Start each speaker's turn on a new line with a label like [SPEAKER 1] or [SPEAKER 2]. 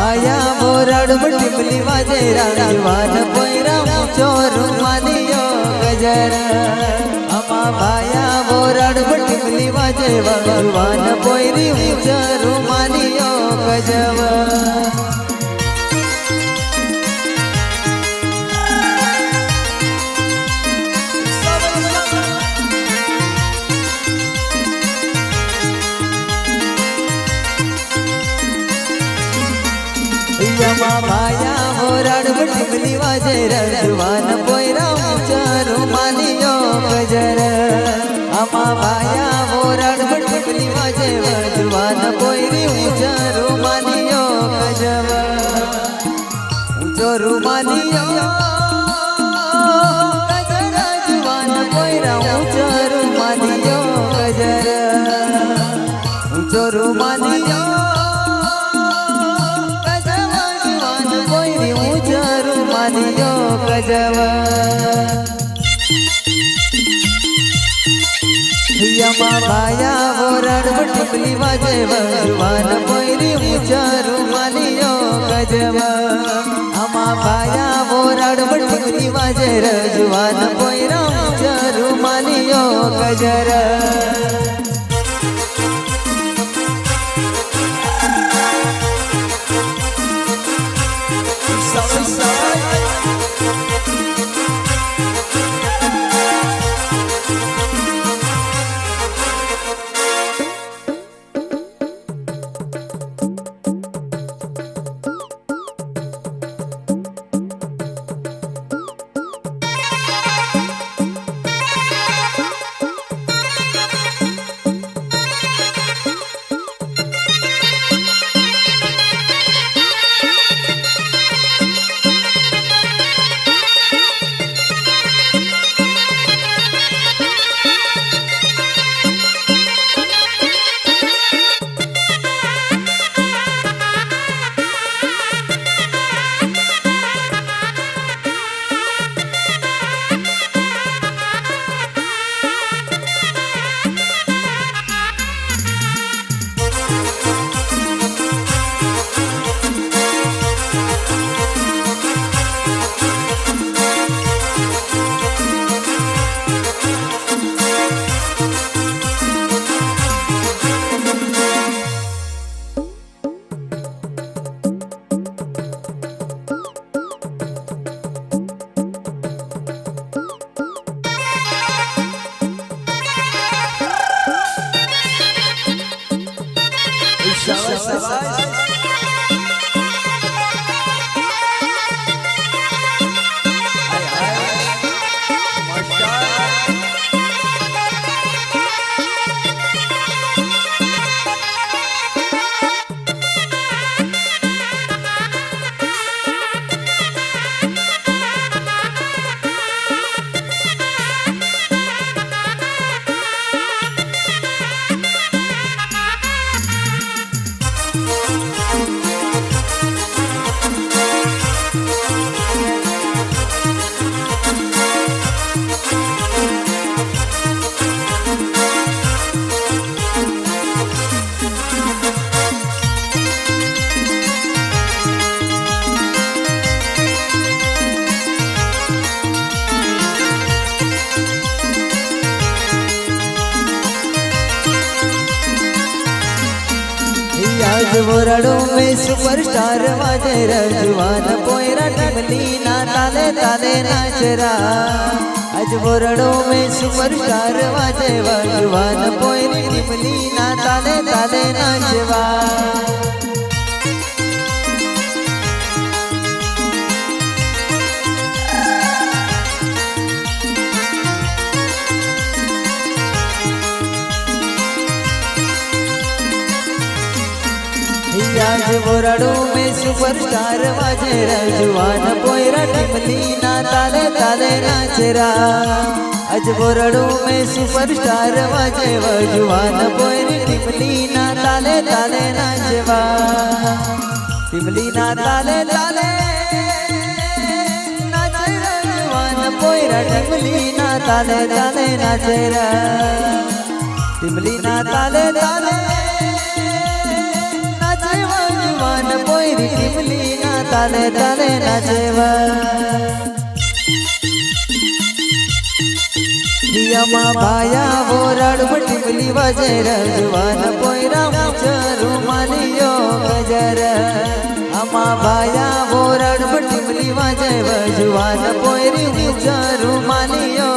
[SPEAKER 1] આયા મોરાડ ટીમલી વાજે રાણી વાન માનિયો ગજરા. ભાયા મોરડ ટીમલી વાજે ભગવાન પોયરી ચોર માનિયો ગજવ. યમા માયા મોરડ ટીમલી વાજે રઘવાન પોયરા અમા ભાયા મોરડ ટીમલી વાજે રાજવાન પોયરી ચોર માનિયો ગજવ. ઊંચો રૂમાલિયો ગજર જવાન પોયરા ઊંચો રૂમાલિયો ગજર ઊંચો રૂમાલિયો ગજવ. જવાન પોયરી ઊંચો રૂમાલિયો ગજવ. યમા માયા વોરડ ટીપલી વાજે ભગવાન પોયરી ઉચારુ માલિયો ગજવ અમા માયા વોરડ ટીપલી વાજે રજવાન. પોયરા ઉચારું માલિયો ગજર. આજ વરડો મે સુપરસ્ટાર વાજે રજવાન પોયરા ટીમલી ના તાલે તાલે નાચરા. આજ વરડો મે સુપરસ્ટાર વાજે રજવાન પોયરી ટીમલી ના તાલે તાલે નાચવા. રાજ વોરાડો મે સુપરસ્ટાર વાજે રાજવાન પોયરા ટીમલી ના તાલે તાલે રાજરા આજ વોરાડો મે સુપરસ્ટાર વાજે વજવાન પોયરી ટીમલી ના તાલે તાલે રાજવા ટીમલી ના તાલે તાલે પોયરા ટીમલી ના તાલે તાલે નાચરા. ટીમલી ના તાલે તાલે ને પોઈરી ટીમલી ના તારે તારે ના જેવા. ભાયા વોરાડ ટીમલી વાજે રજવાન પોઈરા મુચરું માલિયો ગજર. આમાં ભાયા વોરાડ ટીમલી વાજે વજવાન પોઈરી મુચરું માલિયો